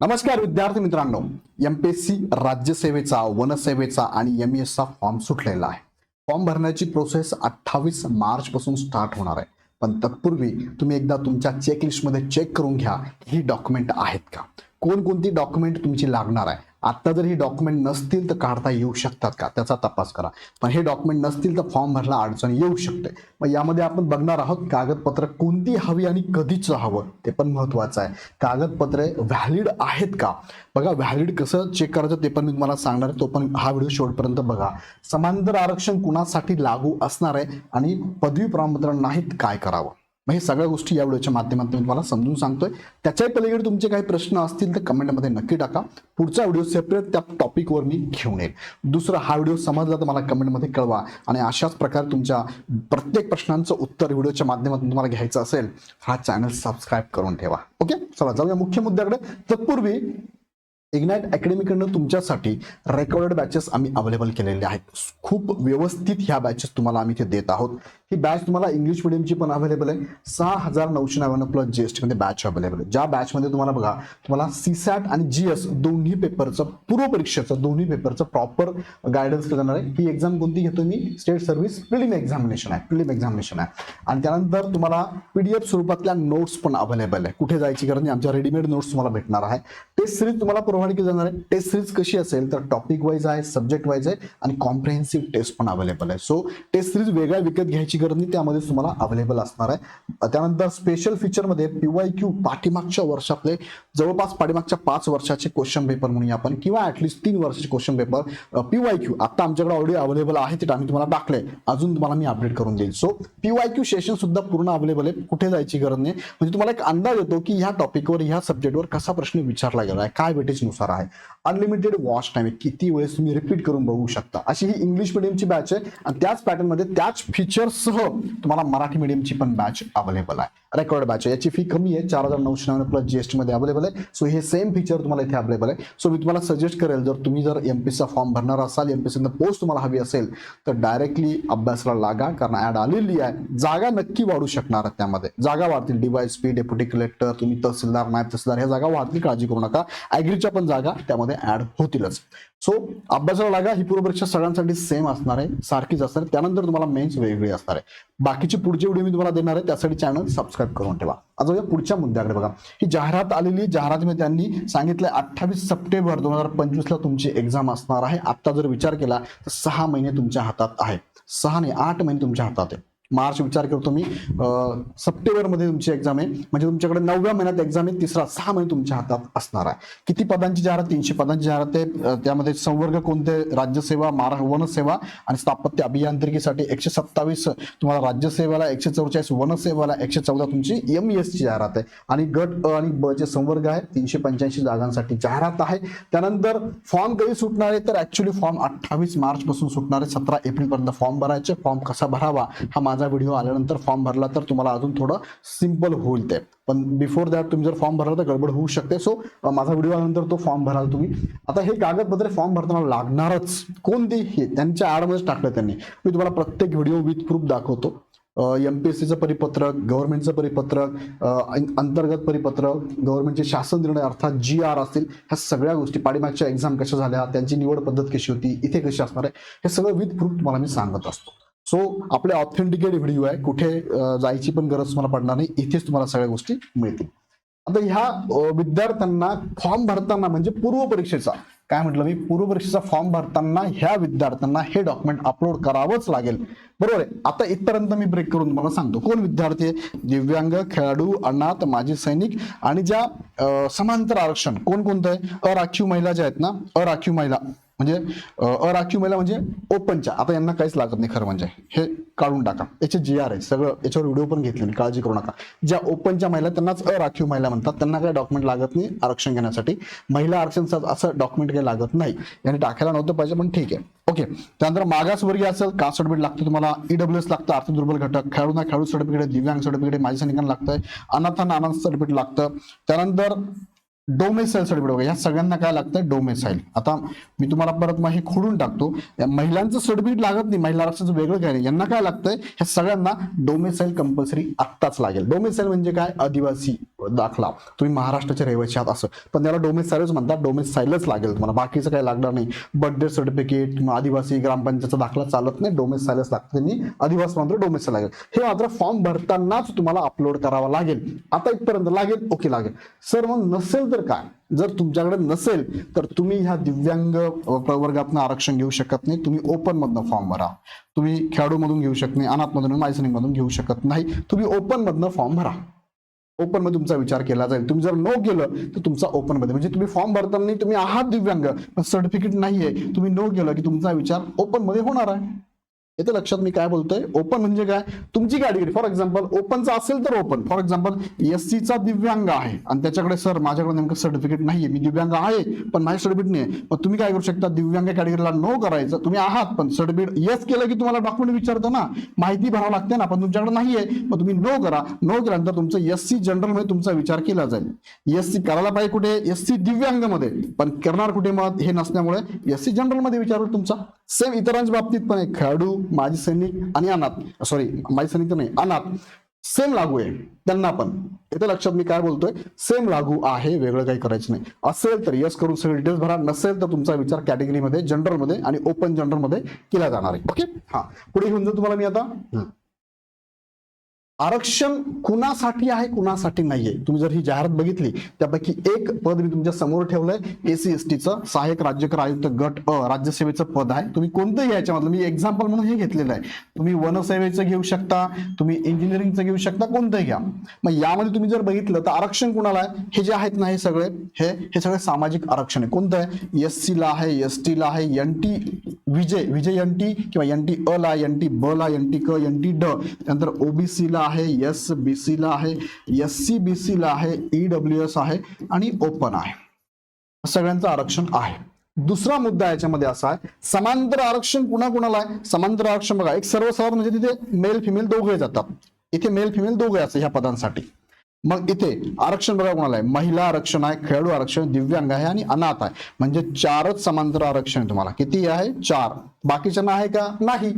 नमस्कार विद्यार्थी मित्रांनो एम पी एस सी राज्यसेवेचा वनसेवेचा आणि एम चा फॉर्म सुटलेला आहे. फॉर्म भरण्याची प्रोसेस अठ्ठावीस मार्च पासून स्टार्ट होणार आहे. पण तत्पूर्वी तुम्ही एकदा तुमच्या चेकलिस्टमध्ये चेक करून घ्या ही डॉक्युमेंट आहेत का? कोणकोणती डॉक्युमेंट तुमची लागणार आहे? आत्ता जर ही डॉक्युमेंट नसतील तर काढता येऊ शकतात का? त्याचा तपास करा. पण हे डॉक्युमेंट नसतील तर फॉर्म भरला अडचण येऊ शकते. मग यामध्ये आपण बघणार आहोत कागदपत्र कोणती हवी आणि कधीच हवं ते पण महत्वाचं आहे. कागदपत्रे व्हॅलिड आहेत का? बघा व्हॅलिड कसं चेक करायचं ते पण मी तुम्हाला सांगणार आहे तो पण हा व्हिडिओ शेवटपर्यंत बघा. समांतर आरक्षण कुणासाठी लागू असणार आहे आणि पदवी प्रमाणपत्र नाहीत काय करावं? मग हे सगळ्या गोष्टी या व्हिडिओच्या माध्यमातून मी तुम्हाला समजून सांगतोय. त्याच्याही पलीकडे तुमचे काही प्रश्न असतील तर कमेंटमध्ये नक्की टाका. पुढचा व्हिडिओ सेपरेट त्या टॉपिकवर मी घेऊन येईल. दुसरा हा व्हिडिओ समजला तर मला कमेंटमध्ये कळवा आणि अशाच प्रकारे तुमच्या प्रत्येक प्रश्नांचं उत्तर व्हिडिओच्या माध्यमातून तुम्हाला घ्यायचं असेल हा चॅनल सबस्क्राईब करून ठेवा. ओके चला जाऊया मुख्य मुद्द्याकडे. तत्पूर्वी इग्नाईट अकॅडमीकडनं तुमच्यासाठी रेकॉर्डेड बॅचेस आम्ही अवेलेबल केलेले आहेत. खूप व्यवस्थित ह्या बॅचेस तुम्हाला आम्ही इथे देत आहोत. ही बॅच तुम्हाला इंग्लिश मिडियमची पण अवेलेबल आहे. सहा हजार नऊशे नव्याण्णव प्लस जी एस टीमध्ये बॅच अवेलेबल आहे. ज्या बॅचमध्ये तुम्हाला बघा तुम्हाला सी सॅट आणि जी एस दोन्ही पेपरचं पूर्व परीक्षेचं दोन्ही पेपरचं प्रॉपर गायडन्स देणार आहे. ही एक्झाम कोणती घेतो मी? स्टेट सर्व्हिस प्रिलिम एक्झामिनेशन आहे. प्रिलिम एक्झामिनेशन आहे. आणि त्यानंतर तुम्हाला पीडीएफ स्वरूपातल्या नोट्स पण अवेलेबल आहे. कुठे जायची गरज नाही. आमच्या रेडीमेड नोट्स तुम्हाला भेटणार आहे. टेस्ट सिरीज तुम्हाला प्रोव्हाइड केली जाणार आहे. टेस्ट सिरीज कशी असेल तर टॉपिक वाईज आहे सब्जेक्ट वाईज आहे आणि कॉम्प्रिहेन्सिव्ह टेस्ट पण अवेलेबल आहे. सो टेस्ट सिरीज वेगळ्या विकत घ्यायची गरज त्यामध्ये तुम्हाला अवेलेबल असणार आहे. त्यानंतर स्पेशल फीचरमध्ये पीवाय क्यू पाठीमागच्या वर्षातले जवळपास पाठीमागच्या पाच वर्षाचे क्वेश्चन पेपर म्हणून आपण किंवा ऍटलिस्ट तीन वर्षाचे क्वेश्चन पेपर पीवाय क्यू आता आमच्याकडे ऑलरेडी अवेलेबल आहे ते आम्ही तुम्हाला टाकले अजून तुम्हाला मी अपडेट करून देईल. सो पीवाय क्यू सेशन सुद्धा पूर्ण अवेलेबल आहे. कुठे जायची गरज नाही. म्हणजे तुम्हाला एक अंदाज येतो की ह्या टॉपिकवर ह्या सब्जेक्टवर कसा प्रश्न विचारला गेला आहे काय वेटेजनुसार आहे. अनलिमिटेड वॉच टाइम आहे. किती वेळेस तुम्ही रिपीट करून बघू शकता. अशी ही इंग्लिश मिडियमची बॅच आहे. आणि त्याच पॅटर्नमध्ये त्याच फीचर्ससह तुम्हाला मराठी मिडियमची पण बॅच अवेलेबल आहे. रेकॉर्ड बॅच आहे. याची फी कमी आहे. चार हजार नऊशे नव्याण्णव प्लस जीएसटीमध्ये अवेलेबल आहे. सो हे सेम फीचर तुम्हाला इथे अवेलेबल आहे. सो मी तुम्हाला सजेस्ट करेल जर तुम्ही जर एम पीचा फॉर्म भरणार असाल एमपीसीनं पोस्ट तुम्हाला हवी असेल तर डायरेक्टली अभ्यासाला लागा. कारण ऍड आलेली आहे. जागा नक्की वाढू शकणार आहेत त्यामध्ये. जागा वाढतील. डिवाइस डेप्युटी कलेक्टर तुम्ही तहसीलदार नायब तहसीलदार ह्या जागा वाढतील. काळजी करू नका. ऍग्रीच्या पण जागा त्यामध्ये ऍड होतीलच. सो अभ्यासाला लागा ही पूर्व परीक्षा सगळ्यांसाठी सेम असणार आहे. सारखीच असणार त्यानंतर तुम्हाला मेन्स वेगळी असणार आहे. बाकीची पुढची व्हिडिओ मी तुम्हाला देणार आहे. त्यासाठी चॅनल सबस्क्राईब करून ठेवा. आता या पुढच्या मुद्द्याकडे बघा. ही जाहिरात आलेली जाहिरातीमध्ये त्यांनी सांगितलं अठ्ठावीस सप्टेंबर दोन हजार पंचवीसला तुमची एक्झाम असणार आहे. आता जर विचार केला तर सहा महिने तुमच्या हातात आहे. सहा नाही आठ महिने तुमच्या हातात आहे. मार्च विचार करतो मी. सप्टेंबरमध्ये तुमची एक्झाम आहे. म्हणजे तुमच्याकडे नवव्या महिन्यात एक्झाम आहे तिसरा सहा महिने तुमच्या हातात असणार आहे. किती पदांची जाहिरात? तीनशे पदांची जाहिरात आहे. त्यामध्ये संवर्ग कोणते? राज्यसेवा मारा वनसेवा आणि स्थापत्य अभियांत्रिकीसाठी एकशे सत्तावीस तुम्हाला राज्यसेवेला एकशे चौचाळीस वनसेवाला एकशे चौदा तुमची एम एस ची जाहिरात आहे. आणि गट अ आणि ब चे संवर्ग आहे तीनशे पंच्याऐंशी जागांसाठी जाहिरात आहे. त्यानंतर फॉर्म कधी सुटणार आहे? तर ऍक्च्युली फॉर्म अठ्ठावीस मार्च पासून सुटणार आहे. सतरा एप्रिल पर्यंत फॉर्म भरायचे. फॉर्म कसा भरावा? हा माझा व्हिडिओ आल्यानंतर फॉर्म भरला तर तुम्हाला अजून थोडं सिंपल होईल ते. पण बिफोर दॅट तुम्ही जर फॉर्म भरला तर गडबड होऊ शकते. सो माझा व्हिडिओ आल्यानंतर तो फॉर्म भराल तुम्ही. आता हे कागदपत्रे फॉर्म भरताना लागणारच. कोणते हे? त्यांच्या ऍडमध्येच टाकलं त्यांनी. मी तुम्हाला प्रत्येक व्हिडिओ विथ प्रूफ दाखवतो. एम पी एस सीचं परिपत्रक गव्हर्नमेंटचं परिपत्रक अंतर्गत परिपत्रक गव्हर्नमेंटचे शासन निर्णय अर्थात जी आर असतील ह्या सगळ्या गोष्टी पाठीमागच्या एक्झाम कशा झाल्या त्यांची निवड पद्धत कशी होती इथे कशी असणार आहे हे सगळं विथ प्रूफ तुम्हाला मी सांगत असतो. सो आपले ऑथेंटिकेट व्हिडिओ आहे. कुठे जायची पण गरज तुम्हाला पडणार नाही. इथेच तुम्हाला सगळ्या गोष्टी मिळतील. आता ह्या विद्यार्थ्यांना फॉर्म भरताना म्हणजे पूर्व परीक्षेचा. काय म्हटलं मी? पूर्व परीक्षेचा फॉर्म भरताना ह्या विद्यार्थ्यांना हे डॉक्युमेंट अपलोड करावंच लागेल. बरोबर आहे? आता इथपर्यंत मी ब्रेक करून तुम्हाला सांगतो. कोण विद्यार्थी? आहे दिव्यांग खेळाडू अनाथ माजी सैनिक आणि ज्या समांतर आरक्षण कोण कोणतं आहे? अराखीव महिला ज्या आहेत ना? अराखीव महिला. म्हणजे अ, अराखीव महिला म्हणजे ओपनच्या. आता यांना काहीच लागत नाही खरं म्हणजे. हे काढून टाका. याचे जी आर आहे. सगळं याच्यावर व्हिडिओ पण घेतले काळजी करू नका. ज्या ओपनच्या महिला त्यांनाच अराखीव महिला म्हणतात. त्यांना काही डॉक्युमेंट लागत नाही आरक्षण घेण्यासाठी. महिला आरक्षण असं डॉक्युमेंट काही लागत नाही. याने टाकायला नव्हतं पाहिजे पण ठीक आहे. ओके. त्यानंतर मागासवर्गीय असेल कास्ट सर्टिफिकेट लागतं तुम्हाला. ईडब्ल्यू एस लागतं आर्थिक दुर्बल घटक. खेळाडूंना खेळाडू सर्टिफिकेट दिव्यांग सर्टिफिकेट माझ्या सैनिकांना लागतंय. अनाथांना अनाथ सर्टिफिकेट लागतं. त्यानंतर डोमेसाईल सर्टिफिकेट बघा या सगळ्यांना काय लागतं डोमेसाईल आता मी तुम्हाला परत मग हे खोडून टाकतो. महिलांचं सर्टिफिकेट लागत नाही. महिला आरक्षणाचं वेगळं काय नाही. यांना काय लागतंय? ह्या सगळ्यांना डोमेसाईल कंपल्सरी आत्ताच लागेल. डोमेसाईल म्हणजे काय? आदिवासी दाखला. तुम्ही महाराष्ट्राच्या रहिवासी आहात असं. पण त्याला डोमेसाईलच म्हणतात. डोमेसाईलच लागेल तुम्हाला. बाकीचं काही लागणार नाही. बर्थडे सर्टिफिकेट किंवा आदिवासी ग्रामपंचायतचा दाखला चालत नाही. डोमेसाईलच लागतं त्यांनी आदिवासी मात्र डोमेसाईल लागेल. हे मात्र फॉर्म भरतानाच तुम्हाला अपलोड करावा लागेल. आता इथपर्यंत लागेल. ओके लागेल. सर मग नसेल तर काय? जर तुमच्याकडे नसेल तर तुम्ही ह्या दिव्यांग प्रवर्गातनं आरक्षण घेऊ शकत नाही. तुम्ही ओपन मधनं फॉर्म भरा. तुम्ही खेळाडू मधून घेऊ शकत नाही अनाथमधून मायसनिंग मधून घेऊ शकत नाही. तुम्ही ओपन मधनं फॉर्म भरा. ओपनमध्ये तुमचा विचार केला जाईल. तुम्ही जर नो केलं तर तुमचा ओपनमध्ये म्हणजे तुम्ही फॉर्म भरताना तुम्ही आहात दिव्यांग पण सर्टिफिकेट नाहीये. तुम्ही नो केलं की तुमचा विचार ओपनमध्ये होणार आहे. येतं लक्षात मी काय बोलतोय? ओपन म्हणजे काय? तुमची कॅटेगरी फॉर एक्झाम्पल ओपनचा असेल तर ओपन फॉर एक्झाम्पल एस सीचा दिव्यांग आहे. आणि त्याच्याकडे सर माझ्याकडे नेमकं सर्टिफिकेट नाहीये. मी दिव्यांग आहे पण माझे सर्टिफिकेट नाही मग तुम्ही काय करू शकता? दिव्यांग कॅटेगरीला नो करायचं. तुम्ही आहात पण सर्टिफिकेट येस केलं की तुम्हाला डॉक्युमेंट विचारतो ना. माहिती भरावं लागते ना पण तुमच्याकडे नाहीये. मग तुम्ही नो करा. नो केल्यानंतर तुमचं एस सी जनरलमध्ये तुमचा विचार केला जाईल. एस सी करायला पाहिजे कुठे? एस सी दिव्यांगमध्ये पण करणार कुठे मग हे नसल्यामुळे एस सी जनरलमध्ये विचार तुमचा. सेम इतरांच्या बाबतीत पण एक खेळाडू माजी सैनिक आणि अनाथ. सॉरी माजी सैनिक तर नाही अनाथ. सेम लागू आहे. त्यांना पण. इथे लक्षात मी काय बोलतोय? सेम लागू आहे वेगळं काही करायचं नाही. असेल तर यस करून सगळे डिटेल्स भरा. नसेल तर तुमचा विचार कॅटेगरीमध्ये जनरलमध्ये आणि ओपन जनरलमध्ये केला जाणार आहे. ओके हा. पुढे घेऊन जाऊ तुम्हाला मी आता. आरक्षण कुणासाठी आहे कुणासाठी नाहीये? तुम्ही जर ही जाहिरात बघितली त्यापैकी एक पद मी तुमच्यासमोर ठेवलंय एसी एस टीचं. सहाय्यक राज्यकर आयुक्त गट अ राज्यसेवेचं पद आहे. तुम्ही कोणतंही याच्यामधलं मी एक्झाम्पल म्हणून हे घेतलेलं आहे. तुम्ही वनसेवेचं घेऊ शकता तुम्ही इंजिनिअरिंगचं घेऊ शकता कोणतंही घ्या. मग यामध्ये तुम्ही जर बघितलं तर आरक्षण कुणाला आहे? हे जे आहेत ना हे सगळे हे हे सगळे सामाजिक आरक्षण आहे. कोणतं आहे? एस सीला आहे एस टी ला आहे N T V J V J N T किंवा एन टी अ ला एन टी ब ला एन टी क एन टी ड. त्यानंतर ओबीसी ला आहे एस बी सी ला आहे एस सी बी सी ला आहे ईडब्ल्यू एस आहे आणि ओपन आहे. सगळ्यांचं आरक्षण आहे. दुसरा मुद्दा याच्यामध्ये असा आहे समांतर आरक्षण कुणा कुणाला आहे? समांतर आरक्षण बघा एक सर्वसाधारण म्हणजे तिथे मेल फिमेल दोघे जातात. इथे मेल फिमेल दोघे असतात ह्या पदांसाठी. मग इथे आरक्षण बघा कोणाला आहे? महिला आरक्षण आहे खेळाडू आरक्षण दिव्यांग आहे आणि अनाथ आहे. म्हणजे चारच समांतर आरक्षण आहे तुम्हाला. किती आहे? चार. बाकीच्यांना आहे का? नाही.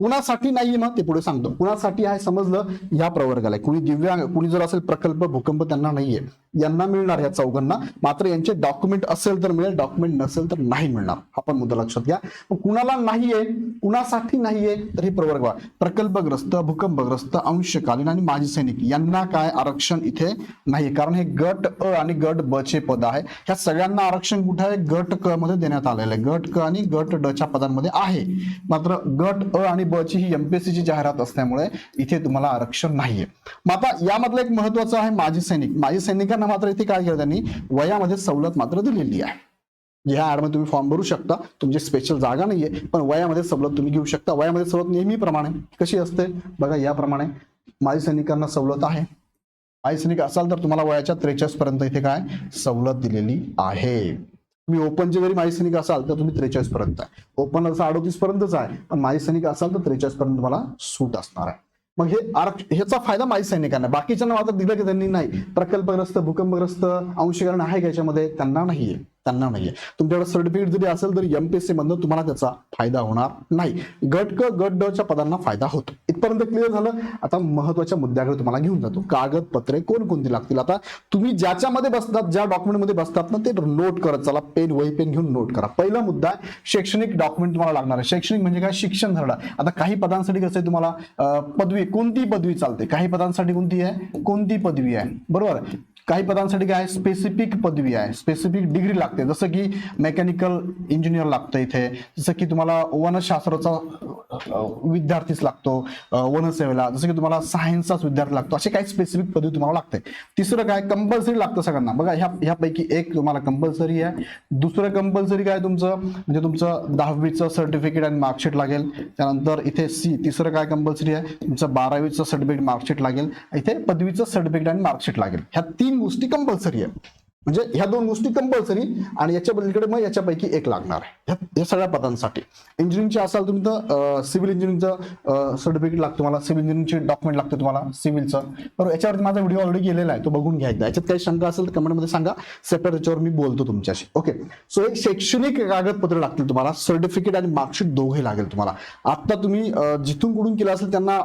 कुणासाठी नाहीये मग ते पुढे सांगतो. कुणासाठी आहे समजलं? या प्रवर्गाला. कुणी दिव्यांग कुणी जर असेल प्रकल्प भूकंप त्यांना नाहीये. यांना मिळणार या चौघांना. मात्र यांचे डॉक्युमेंट असेल तर मिळेल डॉक्युमेंट नसेल तर नाही मिळणार. हा पण मुद्दा लक्षात घ्या. कुणाला नाहीये कुणासाठी नाहीये तर हे प्रवर्ग प्रकल्पग्रस्त भूकंपग्रस्त अंशकालीन आणि माजी सैनिक यांना काय आरक्षण इथे नाही कारण हे गट अ आणि गट ब चे पद आहे. ह्या सगळ्यांना आरक्षण कुठे? आहे गट क मध्ये देण्यात आलेलं आहे. गट क आणि गट ड च्या पदांमध्ये आहे. मात्र गट अ आणि ब ची ही एमपीएससी ची जाहिरात असल्यामुळे इथे तुम्हाला आरक्षण नाहीये. मग आता यामधलं एक महत्वाचं आहे माजी सैनिक. माजी सैनिकांना मात्र इथे काय केलं त्यांनी वयामध्ये सवलत मात्र दिलेली आहे. ह्या ऍडमध्ये तुम्ही फॉर्म भरू शकता. तुमची स्पेशल जागा नाहीये. पण वयामध्ये सवलत तुम्ही घेऊ शकता. वयामध्ये सवलत नेहमीप्रमाणे कशी असते? बघा याप्रमाणे माजी सैनिकांना सवलत आहे. माजी सैनिक असाल तर तुम्हाला वयाच्या त्रेचाळीस पर्यंत इथे काय? सवलत दिलेली आहे. तुम्ही ओपनचे जरी माजी सैनिक असाल तर तुम्ही त्रेचाळीस पर्यंत आहे. ओपन असं अडोतीस पर्यंतच आहे. पण माजी सैनिक असाल तर त्रेचाळीस पर्यंत तुम्हाला सूट असणार आहे. मग हे ह्याचा फायदा माजी सैनिकांना. बाकीच्यांना मात्र दिलं की त्यांनी नाही. प्रकल्पग्रस्त भूकंपग्रस्त अंशकरण आहे का याच्यामध्ये? त्यांना नाहीये. त्यांना नाहीये. तुमच्याकडे सर्टिफिकेट जरी असेल तर एमपीएससी मधनं तुम्हाला त्याचा फायदा होणार नाही. गट क गट ड च्या पदांना फायदा होतो. इथपर्यंत क्लिअर झालं? आता महत्त्वाच्या मुद्द्याकडे तुम्हाला घेऊन जातो. कागदपत्रे कोणकोणती लागतील आता? तुम्ही ज्याच्यामध्ये बसतात ज्या डॉक्युमेंटमध्ये बसतात ना ते नोट करत चला. पेन वही पेन घेऊन नोट करा. पहिला मुद्दा शैक्षणिक डॉक्युमेंट तुम्हाला लागणार आहे. शैक्षणिक म्हणजे काय? शिक्षण धडा. आता काही पदांसाठी कसं आहे तुम्हाला पदवी कोणती पदवी चालते? काही पदांसाठी कोणती आहे? कोणती पदवी आहे? बरोबर? काही पदांसाठी काय स्पेसिफिक पदवी आहे. स्पेसिफिक डिग्री लागते. जसं की मेकॅनिकल इंजिनियर लागतं इथे. जसं की तुम्हाला वनशास्त्राचा विद्यार्थीच लागतो. वनसेवेला. जसं की तुम्हाला सायन्सचाच विद्यार्थी लागतो. असे काही स्पेसिफिक पदवी तुम्हाला लागते. तिसरं काय? कंपल्सरी लागतं सगळ्यांना. बघा ह्या ह्यापैकी एक तुम्हाला कंपल्सरी आहे. दुसरं कंपल्सरी काय तुमचं? म्हणजे तुमचं दहावीचं सर्टिफिकेट आणि मार्कशीट लागेल. त्यानंतर इथे सी तिसरं काय कंपल्सरी आहे? तुमचं बारावीचं सर्टिफिकेट मार्कशीट लागेल. इथे पदवीचं सर्टिफिकेट आणि मार्कशीट लागेल. ह्या तीन गोष्टी कंपल्सरी आहे म्हणजे ह्या दोन गोष्टी कंपल्सरी आणि याच्या बदलीकडे मग याच्यापैकी एक लागणार आहे. या सगळ्या पदांसाठी. इंजिनिअरिंगचे असाल तुम्ही तर सिव्हिल इंजिनिअरिंगचं सर्टिफिकेट लागतं तुम्हाला. सिव्हिल इंजिनिअरिंगचे डॉक्युमेंट लागतं तुम्हाला सिव्हिलचं बरोबर याच्यावरती माझा व्हिडिओ ऑलरेडी गेलेला आहे तो बघून घ्यायचा याच्यात काही शंका असेल तर कमेंटमध्ये सांगा. सेपरेट याच्यावर मी बोलतो तुमच्याशी. ओके सो एक शैक्षणिक कागदपत्र लागतील तुम्हाला. सर्टिफिकेट आणि मार्कशीट दोघे लागेल तुम्हाला. आत्ता तुम्ही जिथून कुठून केलं असेल त्यांना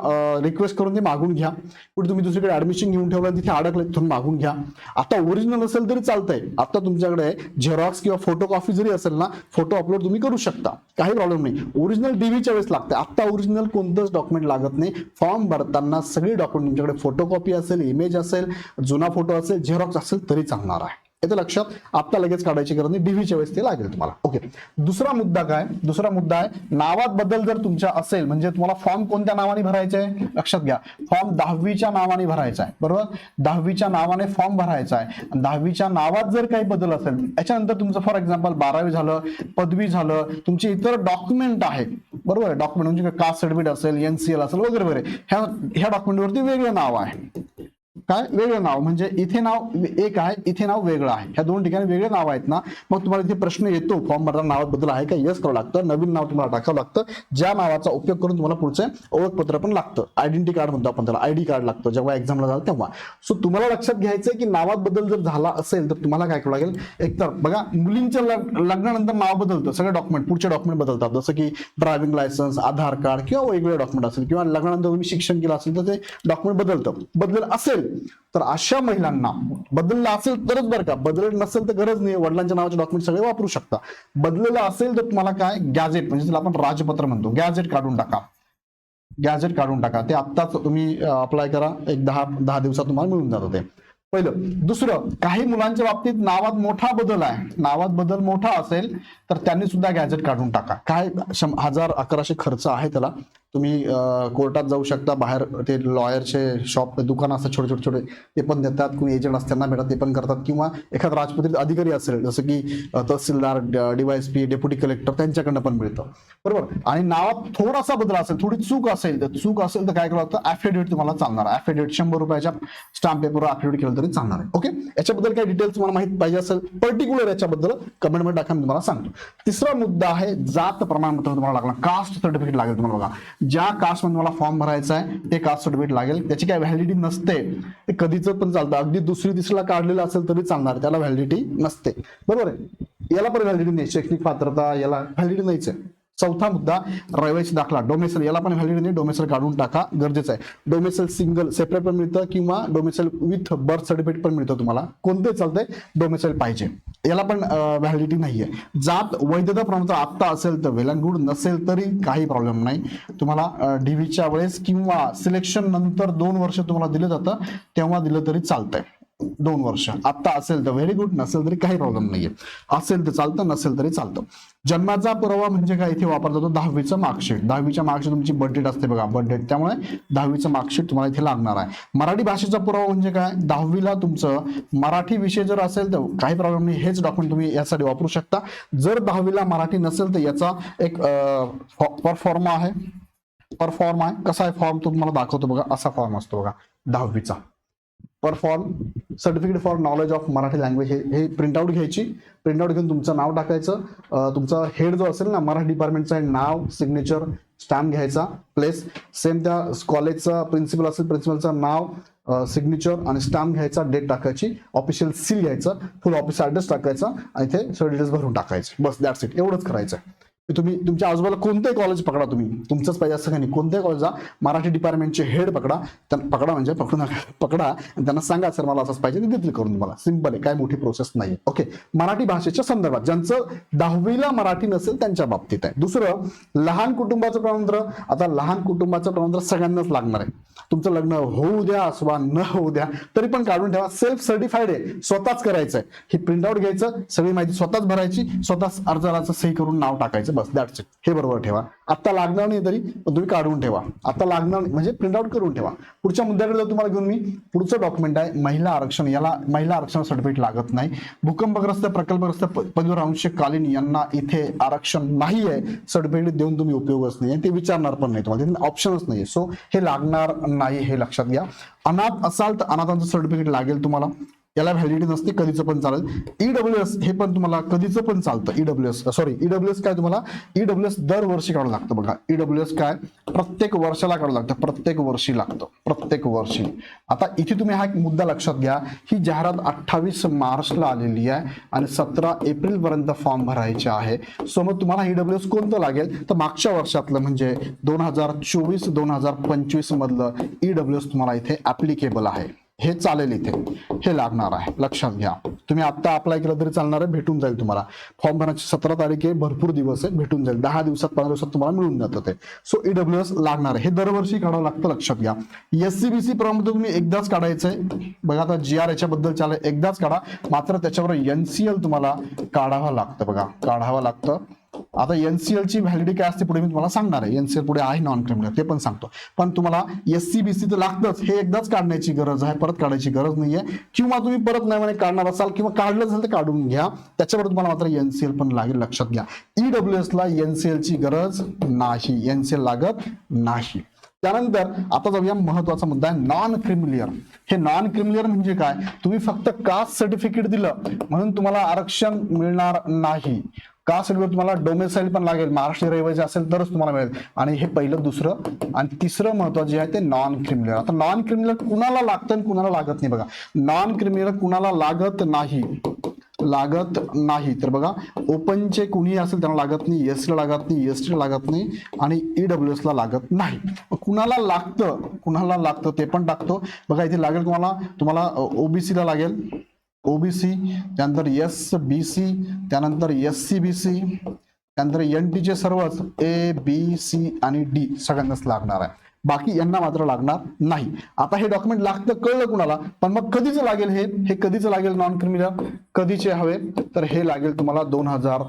रिक्वेस्ट करून ते मागून घ्या. कुठे तुम्ही दुसरीकडे ऍडमिशन घेऊन ठेवलं तिथे अडकलं तिथून मागून घ्या. आता ओरिजिनल असेल तरी चालतंय. आता तुमच्याकडे झेरॉक्स किंवा फोटोकॉपी जरी असेल ना फोटो अपलोड तुम्ही करू शकता. काही प्रॉब्लेम नाही. ओरिजिनल डीव्हीच्या वेळेस लागते आता ओरिजिनल कोणतंच डॉक्युमेंट लागत नाही. फॉर्म भरताना सगळी डॉक्युमेंट तुमच्याकडे फोटो कॉपी असेल इमेज असेल जुना फोटो असेल झेरॉक्स असेल तरी चालणार आहे. येतं लक्षात आता लगेच काढायची गरज नाही. डीव्हीच्या वेळेस ते लागेल तुम्हाला. ओके दुसरा मुद्दा काय? दुसरा मुद्दा आहे नावात बदल जर तुमच्या असेल म्हणजे तुम्हाला फॉर्म कोणत्या नावाने भरायचा आहे? लक्षात घ्या. फॉर्म दहावीच्या नावाने भरायचा आहे. बरोबर? दहावीच्या नावाने फॉर्म भरायचा आहे. दहावीच्या नावात जर काही बदल असेल याच्यानंतर तुमचं फॉर एक्झाम्पल बारावी झालं पदवी झालं तुमचे इतर डॉक्युमेंट आहे. बरोबर आहे? डॉक्युमेंट म्हणजे कास्ट सर्टिफिकेट असेल एनसीएल असेल वगैरे वगैरे. ह्या ह्या डॉक्युमेंटवरती वेगळं नाव आहे. काय? वेगळं नाव. म्हणजे इथे नाव एक आहे इथे नाव वेगळं आहे. ह्या दोन ठिकाणी वेगळे नाव आहेत ना मग तुम्हाला इथे प्रश्न येतो. फॉर्म भरताना नावाबद्दल आहे का? येस करावं लागतं. नवीन नाव तुम्हाला टाकावं लागतं. ज्या नावाचा उपयोग करून तुम्हाला पुढचे ओळखपत्र पण लागतं. आयडेंटिटी कार्ड म्हणतो आपण त्याला. आयडी कार्ड लागतं. जेव्हा एक्झामला झालं तेव्हा. सो तुम्हाला लक्षात घ्यायचं आहे की नावात बदल जर झाला असेल तर तुम्हाला काय करावं लागेल? एकतर बघा मुलींच्या लग्नानंतर नाव बदलतं. सगळे डॉक्युमेंट पुढचे डॉक्युमेंट बदलतात. जसं की ड्रायव्हिंग लायसन्स आधार कार्ड किंवा वेगवेगळे डॉक्युमेंट असेल. किंवा लग्नानंतर तुम्ही शिक्षण केलं असेल तर ते डॉक्युमेंट बदलतं. बदलेल असेल तर अशा महिलांना बदललं असेल तरच बरं का. बदलत नसेल तर गरज नाही वडिलांच्या नावाचे डॉक्युमेंट सगळे वापरू शकता. बदललं असेल तर तुम्हाला काय? गॅजेट म्हणजे त्याला आपण राजपत्र म्हणतो. गॅझेट काढून टाका. गॅजेट काढून टाका. ते आत्ताच तुम्ही अप्लाय करा. एक दहा दहा दिवसात तुम्हाला मिळून जातं ते. पहिलं. दुसरं काही मुलांच्या बाबतीत नावात मोठा बदल आहे. नावात बदल मोठा असेल तर त्यांनी सुद्धा गॅजेट काढून टाका. काय हजार अकराशे खर्च आहे त्याला. तुम्ही कोर्टात जाऊ शकता बाहेर ते लॉयरचे शॉप दुकान असतात छोटे छोटे छोटे ते पण देतात कोणी एजंट असतात त्यांना भेटतात ते पण करतात. किंवा एखादा राजपत्रित अधिकारी असेल जसं की तहसीलदार डीवायएसपी डेप्युटी कलेक्टर त्यांच्याकडनं पण मिळतं. बरोबर? आणि नावात थोडासा बदल असेल थोडी चूक असेल तर चूक असेल तर काय करावं तर ॲफिडेविट तुम्हाला चालणार. ॲफिडेविट शंभर रुपयाच्या स्टाम्प पेपरवर ॲफिडेविट केलं तरी चालणार आहे. ओके याच्याबद्दल काही डिटेल्स तुम्हाला माहिती पाहिजे असेल पर्टिक्युलर याच्याबद्दल कमेंटमध्ये टाका मी तुम्हाला सांगतो. तिसरा मुद्दा आहे जात प्रमाणपत्र तुम्हाला लागणार. कास्ट सर्टिफिकेट लागेल तुम्हाला बघा. ज्या कास्ट मला तुम्हाला फॉर्म भरायचा आहे ते कास्ट सर्टिफिकेट लागेल. त्याची काय व्हॅलिडिटी नसते. ते कधीच पण चालतं. अगदी दुसरी तिसरीला काढलेलं असेल तरी चालणार. त्याला व्हॅलिडिटी नसते. बरोबर आहे? याला पण व्हॅलिडिटी नाही. शैक्षणिक पात्रता याला व्हॅलिडिटी नाहीच आहे. चौथा मुद्दा रहिवासी दाखला. डोमेसल. याला पण व्हॅलिडिटी नाही. डोमेसल काढून टाका. गरजेचं आहे. डोमेसल सिंगल सेपरेट पण मिळतं किंवा डोमेसल विथ बर्थ सर्टिफिकेट पण मिळतं तुम्हाला. कोणते चालतंय? डोमेसल पाहिजे. याला पण व्हॅलिडिटी नाहीये. जात वैधता प्रमाणपत्र आत्ता असेल तर वेल अँड गुड नसेल तरी काही प्रॉब्लेम नाही. तुम्हाला डीव्हीच्या वेळेस किंवा सिलेक्शन नंतर दोन वर्ष तुम्हाला दिलं जातं तेव्हा दिलं तरी चालतंय. दोन वर्ष. आत्ता असेल तर व्हेरी गुड नसेल तरी काही प्रॉब्लेम नाहीये. असेल तर चालतं नसेल तरी चालतं. जन्माचा पुरावा म्हणजे काय? इथे वापरला जातो दहावीचं मार्कशीट. दहावीच्या मार्कशीट तुमची बर्थडेट असते बघा. बर्थडेट त्यामुळे दहावीचं मार्कशीट तुम्हाला इथे लागणार आहे. मराठी भाषेचा पुरावा म्हणजे काय? दहावीला तुमचं मराठी विषय जर असेल तर काही प्रॉब्लेम नाही. हेच डॉक्युमेंट तुम्ही यासाठी वापरू शकता. जर दहावीला मराठी नसेल तर याचा एक परफॉर्म आहे. पर फॉर्म आहे. कसा आहे फॉर्म तुम्हाला दाखवतो बघा. असा फॉर्म असतो बघा. दहावीचा. Proforma certificate for knowledge of Marathi language हे प्रिंटआउट घ्यायची. प्रिंटआउट घेऊन तुमचं नाव टाकायचं. तुमचा हेड जो असेल ना मराठी डिपार्टमेंटचा नाव सिग्नेचर स्टॅम्प घ्यायचा प्लेस सेम त्या कॉलेजचा प्रिन्सिपल असेल प्रिन्सिपलचं नाव सिग्नेचर आणि स्टॅम्प घ्यायचा डेट टाकायची. ऑफिशियल सील घ्यायचं. फुल ऑफिस ॲड्रेस टाकायचा. आणि ते सगळे डिटेल्स भरून टाकायचे. बस दॅट्स इट एवढंच करायचं आहे तुम्ही तुमच्या आजूबाजूला कोणतेही कॉलेज पकडा तुम्ही. तुमचंच पाहिजे असं काही नाही. कोणत्याही कॉलेजला मराठी डिपार्टमेंटचे हेड पकडा. त्यांना पकडा म्हणजे पकडू नका. पकडा आणि त्यांना सांगा सर मला असंच पाहिजे ते देतील करून तुम्हाला. सिंपल आहे. काय मोठी प्रोसेस नाही ओके मराठी भाषेच्या संदर्भात ज्यांचं दहावीला मराठी नसेल त्यांच्या बाबतीत आहे. दुसरं लहान कुटुंबाचं प्रमाणपत्र आता लहान कुटुंबाचं प्रमाणपत्र सगळ्यांनाच लागणार आहे. तुमचं लग्न होऊ द्या अथवा न होऊ द्या तरी पण काढून ठेवा. सेल्फ सर्टिफाईड आहे. स्वतःच करायचं आहे ही प्रिंटआउट घ्यायचं सगळी माहिती स्वतःच भरायची स्वतःच अर्जाराचं सही करून नाव टाकायचं बस दॅट्स इट हे बरोबर ठेवा. आता लागणार नाही तरी पण तुम्ही काढून ठेवा. आता लागणार नाही म्हणजे प्रिंटआउट करून ठेवा. पुढच्या मुद्द्याकडे जर तुम्हाला घेऊन मी पुढचं डॉक्युमेंट आहे महिला आरक्षण. याला महिला आरक्षण सर्टिफिकेट लागत नाही. भूकंपग्रस्त प्रकल्पग्रस्त प- कालीन अंशकालीन यांना इथे आरक्षण नाही आहे सर्टिफिकेट देऊन तुम्ही उपयोगच नाही आणि ते विचारणार पण नाही तुम्हाला. ऑप्शनच नाही सो हे लागणार नाही हे लक्षात घ्या. अनाथ असाल तर अनाथांचं सर्टिफिकेट लागेल तुम्हाला. याला व्हॅलिडिटी नसते कधीचं पण चालेल. ईडब्ल्यू एस हे पण तुम्हाला कधीचं पण चालतं E W S sorry E W S काय तुम्हाला? ईडब्ल्यू एस दरवर्षी काढावं लागतं बघा. ईडब्ल्यू एस काय? प्रत्येक वर्षाला काढावं लागतं प्रत्येक वर्षी लागतं प्रत्येक वर्षी. आता इथे तुम्ही हा एक मुद्दा लक्षात घ्या ही जाहिरात अठ्ठावीस मार्चला आलेली आहे आणि सतरा एप्रिल पर्यंत फॉर्म भरायचे आहे. सो मग तुम्हाला ईडब्ल्यू एस कोणतं लागेल? तर मागच्या वर्षातलं म्हणजे दोन हजार चोवीस दोन हजार पंचवीस मधलं ईडब्ल्यू एस तुम्हाला इथे ऍप्लिकेबल आहे. हे चालेल इथे. हे लागणार आहे. लक्षात घ्या. तुम्ही आता अप्लाय केलं तरी चालणार आहे भेटून जाईल तुम्हाला. फॉर्म भरण्याची सतरा तारीख आहे भरपूर दिवस आहे भेटून जाईल. दहा दिवसात पंधरा दिवसात तुम्हाला मिळून जातं ते. सो ईडब्ल्यू एस लागणार आहे. हे दरवर्षी काढावं लागतं लक्षात घ्या. एस सी बी सी प्रमाणे तुम्ही एकदाच काढायचंय बघा आता जी आर याच्याबद्दल चालेल. एकदाच काढा. मात्र त्याच्यावर एनसीएल तुम्हाला काढावं लागतं बघा. काढावं लागतं. आता एनसीएल ची व्हॅलिडिटी काय असते पुढे मी तुम्हाला सांगणार आहे. एनसीएल पुढे आहे नॉन क्रिमिनल ते पण सांगतो. पण तुम्हाला एस सी बी सी तर लागतंच. हे एकदाच काढण्याची गरज आहे. परत काढायची गरज नाहीये. किंवा तुम्ही परत नव्याने काढणार असाल किंवा काढलं असेल तर काढून घ्या. त्याच्यावर तुम्हाला मात्र एनसीएल पण लागेल लक्षात घ्या. ईडब्ल्यू एस ला एनसीएल ची गरज नाही. एनसीएल लागत नाही. त्यानंतर आता जाऊया महत्त्वाचा मुद्दा आहे नॉन क्रिमिलियर हे नॉन क्रिमिलियर म्हणजे काय? तुम्ही फक्त कास्ट सर्टिफिकेट दिलं म्हणून तुम्हाला आरक्षण मिळणार नाही. का सर्टिफिकेट तुम्हाला डोमेसाईल पण लागेल. महाराष्ट्र रहिवासी असेल तरच तुम्हाला मिळेल. आणि हे पहिलं दुसरं आणि तिसरं महत्वाचं जे आहे ते नॉन क्रिमिनल आता नॉन क्रिमिनल कुणाला लागतं आणि कुणाला लागत नाही बघा. नॉन क्रिमिनल कुणाला लागत नाही. लागत नाही. तर बघा ओपनचे कुणी असेल त्यांना लागत नाही. एस ला लागत नाही. एस ला लागत नाही. आणि ई डब्ल्यू ला लागत नाही. कुणाला लागतं कुणाला लागतं ते पण टाकतो. बघा इथे लागेल तुम्हाला. तुम्हाला ओबीसी ला लागेल. ओबीसी त्यानंतर एस बी सी त्यानंतर एस सी बी सी त्यानंतर एन टीचे सर्वच ए बी सी आणि डी सगळ्यांनाच लागणार आहे. बाकी यांना मात्र लागणार नाही. आता हे डॉक्युमेंट लागतं कळलं कुणाला? पण मग कधीच लागेल हे? हे कधीच लागेल नॉन क्रिमिनल कधीचे हवे? तर हे लागेल तुम्हाला दोन हजार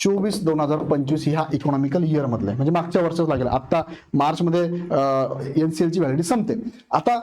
चोवीस दोन हजार पंचवीस ह्या इकॉनॉमिकल इयर मधले. म्हणजे मागच्या वर्षच लागेल. आता मार्चमध्ये एन एनसीएल ची व्हॅलिडी संपते. आता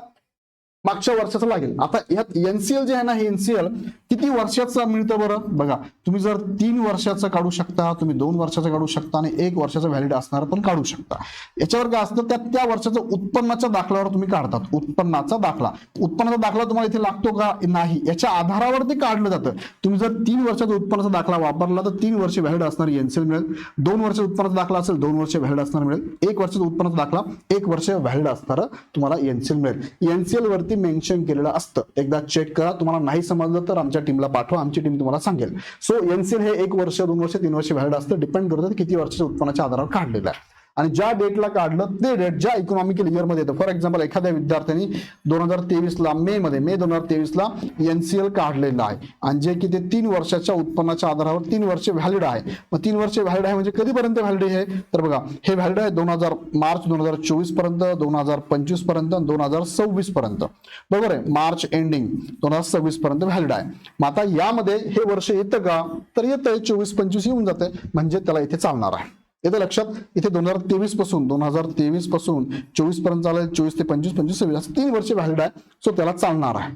मागच्या वर्षाचं लागेल. आता यात एनसीएल जे आहे ना हे एनसीएल किती वर्षाचं मिळतं बरं? बघा तुम्ही जर तीन वर्षाचं काढू शकता तुम्ही दोन वर्षाचं काढू शकता आणि एक वर्षाचं व्हॅलिड असणार पण काढू शकता. याच्यावर काय असतं? त्या त्या वर्षाचं उत्पन्नाच्या दाखल्यावर तुम्ही काढतात. उत्पन्नाचा दाखला. उत्पन्नाचा दाखला तुम्हाला इथे लागतो का? नाही. याच्या आधारावर ते काढलं जातं. तुम्ही जर तीन वर्षाचा उत्पन्नाचा दाखला वापरला तर तीन वर्ष व्हॅलिड असणार एनसीएल मिळेल. दोन वर्ष उत्पन्नाचा दाखला असेल दोन वर्ष व्हॅलिड असणार मिळेल. एक वर्षाचा उत्पन्नाचा दाखला एक वर्ष व्हॅलिड असणार तुम्हाला एनसीएल मिळेल. एनसीएल वरती मेन्शन केलेलं असतं. एकदा चेक करा. तुम्हाला नाही समजलं तर आमच्या टीमला पाठवा आमची टीम तुम्हाला सांगेल. सो एनसीएल हे एक वर्ष दोन वर्ष तीन वर्ष व्हॅलिड असतं. डिपेंड करतं किती वर्षाच्या उत्पन्नाच्या आधारावर काढलेलं आहे. आणि ज्या डेटला काढलं ते डेट ज्या इकॉनॉमिकल इयरमध्ये येतं. फॉर एक्झाम्पल एखाद्या विद्यार्थ्यांनी दोन हजार तेवीस ला मे मध्ये मे दोन हजार तेवीसला एन सी एनसीएल काढलेलं आहे. आणि जे की ते तीन वर्षाच्या उत्पन्नाच्या आधारावर तीन वर्ष व्हॅलिड आहे. मग तीन वर्ष व्हॅलिड आहे म्हणजे कधीपर्यंत व्हॅलिड आहे तर बघा हे व्हॅलिड आहे दोन हजार मार्च दोन हजार चोवीसपर्यंत दोन हजार पंचवीसपर्यंत दोन हजार सव्वीस पर्यंत बरोबर आहे? मार्च एंडिंग दोन हजार सव्वीस पर्यंत व्हॅलिड आहे. मग आता यामध्ये हे वर्ष येतं का? तर येतंय. चोवीस पंचवीस येऊन जाते म्हणजे त्याला इथे चालणार आहे. येतं लक्षात इथे दोन हजार तेवीसपासून दोन हजार तेवीसपासून चोवीसपर्यंत चालेल चोवीस ते पंचवीस पंचवीस सव्वीस असं तीन वर्ष व्हॅलिड आहे. सो त्याला चालणार आहे.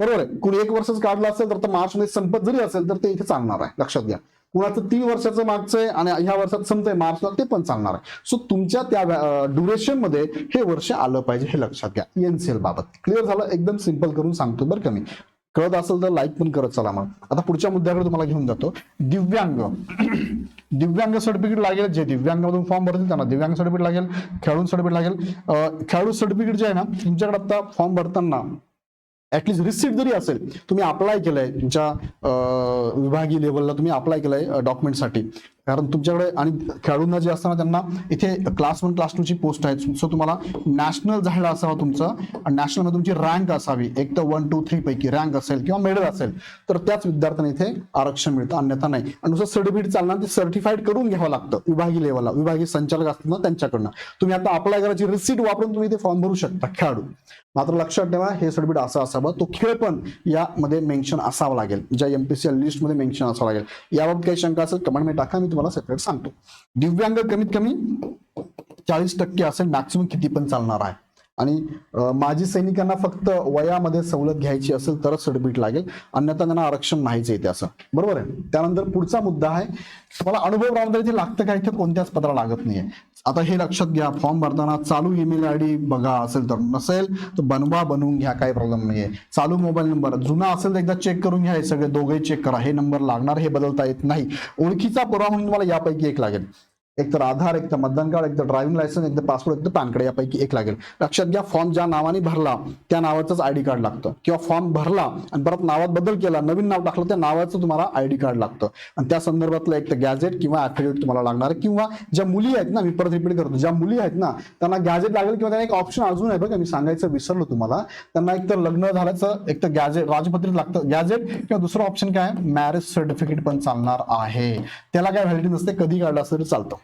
बरोबर आहे? कुणी एक वर्षच काढलं असेल तर मार्च मध्ये संपत जरी असेल तर ते इथे चालणार आहे. लक्षात घ्या. कुणाचं तीन वर्षाचं मागचं आहे आणि ह्या वर्षात संपतंय मार्चला ते पण चालणार आहे. सो तुमच्या त्या ड्युरेशनमध्ये हे वर्ष आलं पाहिजे हे लक्षात घ्या. एनसीएल बाबत. क्लिअर झालं? एकदम सिंपल करून सांगतो बरं का मी. कळत असेल तर लाईक पण करत चला मग. आता पुढच्या मुद्द्याकडे तुम्हाला घेऊन जातो. दिव्यांग. दिव्यांग सर्टिफिकेट लागेल जे दिव्यांगमधून फॉर्म भरतील त्यांना. दिव्यांग सर्टिफिकेट लागेल खेळाडू सर्टिफिकेट लागेल. खेळाडू सर्टिफिकेट जे आहे ना तुमच्याकडे आता फॉर्म भरताना ऍटलिस्ट रिसिप्ट जरी असेल तुम्ही अप्लाय केलंय तुमच्या विभागीय लेवलला तुम्ही अप्लाय केलंय डॉक्युमेंटसाठी कारण तुमच्याकडे आणि खेळाडूंना जे असताना त्यांना इथे क्लास वन क्लास टू ची पोस्ट आहे सो तुम्हाला नॅशनल झाला असावं तुमचं आणि नॅशनलमध्ये मध्ये तुमची रँक असावी. एक तर वन टू थ्री पैकी रँक असेल किंवा मेडल असेल तर त्याच विद्यार्थ्यांना इथे आरक्षण मिळतं. अन्यथा नाही. आणि नुसतं सर्टिफिकेट चालणार ते सर्टिफाईड करून घ्यावं लागतं. विभागीय लेवलला विभागीय संचालक असतात ना त्यांच्याकडनं. तुम्ही आता अप्लाय करायची रिसिट वापरून तुम्ही इथे फॉर्म भरू शकता खेळाडू. मात्र लक्षात ठेवा हे सर्टिफिकेट असं असावं. तो खेळ पण यामध्ये मेन्शन असावं लागेल. ज्या एमपीसी लिस्टमध्ये मेन्शन असावं लागेल. याबाबत काही शंका असेल कमेंटमध्ये टाका. मी तुम्हाला सेपरेट सांगतो. दिव्यांग कमीत कमी चाळीस टक्के असेल मॅक्सिमम किती पण चालणार आहे. आणि माजी सैनिकांना फक्त वयामध्ये सवलत घ्यायची असेल तरच सडबीट लागेल. अन्यथा त्यांना आरक्षण नाहीच येते असं. बरोबर आहे? त्यानंतर पुढचा मुद्दा आहे तुम्हाला अनुभव प्रमाणपत्र इथे लागतं का इथे कोणत्याच पत्रा लागत नाहीये. आता हे लक्षात घ्या फॉर्म भरताना चालू ईमेल आय डी बघा असेल तर नसेल तर बनवा बनवून घ्या काही प्रॉब्लेम नाहीये. चालू मोबाईल नंबर जुना असेल तर एकदा चेक करून घ्या हे सगळे दोघे चेक करा. हे नंबर लागणार हे बदलता येत नाही. ओळखीचा पुरावा म्हणून तुम्हाला यापैकी एक लागेल. एक तर आधार एक तर मतदान कार्ड एक तर ड्रायव्हिंग लायसन्स एक तर पासपोर्ट एक तर पॅन कार्ड यापैकी एक लागेल. लक्षात घ्या फॉर्म ज्या नावाने भरला त्या नावाचंच आयडी कार्ड लागतं. किंवा फॉर्म भरला आणि परत नावात बदल केला नवीन नाव टाकलं त्या नावाचं तुम्हाला आयडी कार्ड लागतं. आणि त्या संदर्भातलं एक तर गॅजेट किंवा ऍफिडेविट तुम्हाला लागणार आहे. किंवा ज्या मुली आहेत ना मी परत रिपीट करतो ज्या मुली आहेत ना त्यांना गॅजेट लागेल किंवा त्यांना एक ऑप्शन अजून आहे बघा मी सांगायचं विसरलो तुम्हाला. त्यांना एक तर लग्न झाल्याचं एक तर गॅजेट राजपत्रित लागतं गॅजेट किंवा दुसरं ऑप्शन काय? मॅरेज सर्टिफिकेट पण चालणार आहे. त्याला काय व्हॅलिडिटी नसते कधी काढलं असं तरी चालतं.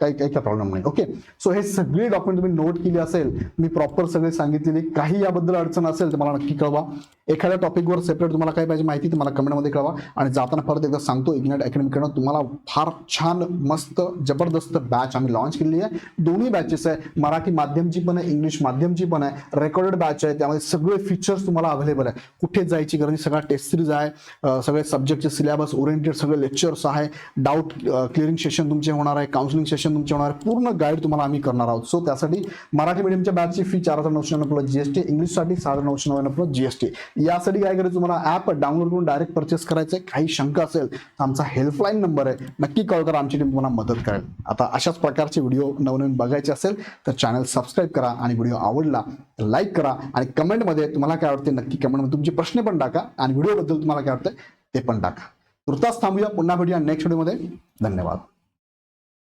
काही काही काय प्रॉब्लेम नाही. ओके सो हे सगळे डॉक्युमेंट तुम्ही नोट केली असेल मी प्रॉपर सगळे सांगितलेले काही याबद्दल अडचण असेल तर मला नक्की कळवा. एखाद्या टॉपिकवर सेपरेट तुम्हाला काय पाहिजे माहिती तुम्हाला कमेंटमध्ये कळवा. आणि जाताना परत एकदा सांगतो इग्नाइट अकॅडमीकडनं तुम्हाला फार छान मस्त जबरदस्त बॅच आम्ही लॉन्च केलेली आहे. दोन्ही बॅचेस आहे. मराठी माध्यमची पण आहे इंग्लिश माध्यमची पण आहे. रेकॉर्डेड बॅच आहे. त्यामध्ये सगळे फीचर्स तुम्हाला अवेलेबल आहे. कुठे जायची गरज सगळा टेस्ट सिरीज आहे. सगळे सब्जेक्टचे सिलेबस ओरिएंटेड सगळे लेक्चर्स आहे. डाऊट क्लिअरिंग सेशन तुमचे होणार आहे. काउन्सिलिंग सेशन तुमचे होणार पूर्ण गाईड तुम्हाला आम्ही करणार आहोत. सो त्यासाठी मराठी मीडियमच्या बॅचची फी चार हजार नऊशे नव्याण्णव प्लस जीएसटी इंग्लिशसाठी सहा हजार नऊशे नव्याण्णव प्लस जीएसटी यासाठी काय करायचं तुम्हाला? ॲप डाउनलोड करून डायरेक्ट परचेस करायचं आहे काही शंका असेल तर आमचा हेल्पलाईन नंबर आहे. नक्की कॉल करा. आमची टीम तुम्हाला मदत करेल. आता अशाच प्रकारचे व्हिडिओ नवनवीन बघायचे असेल तर चॅनल सबस्क्राईब करा आणि व्हिडिओ आवडला तर लाईक करा आणि कमेंटमध्ये तुम्हाला काय वाटते नक्की कमेंटमध्ये तुमचे प्रश्न पण टाका आणि व्हिडिओबद्दल तुम्हाला काय वाटतं ते पण टाका. तुर्तास थांबूया. पुन्हा भेटूया नेक्स्ट व्हिडिओमध्ये धन्यवाद.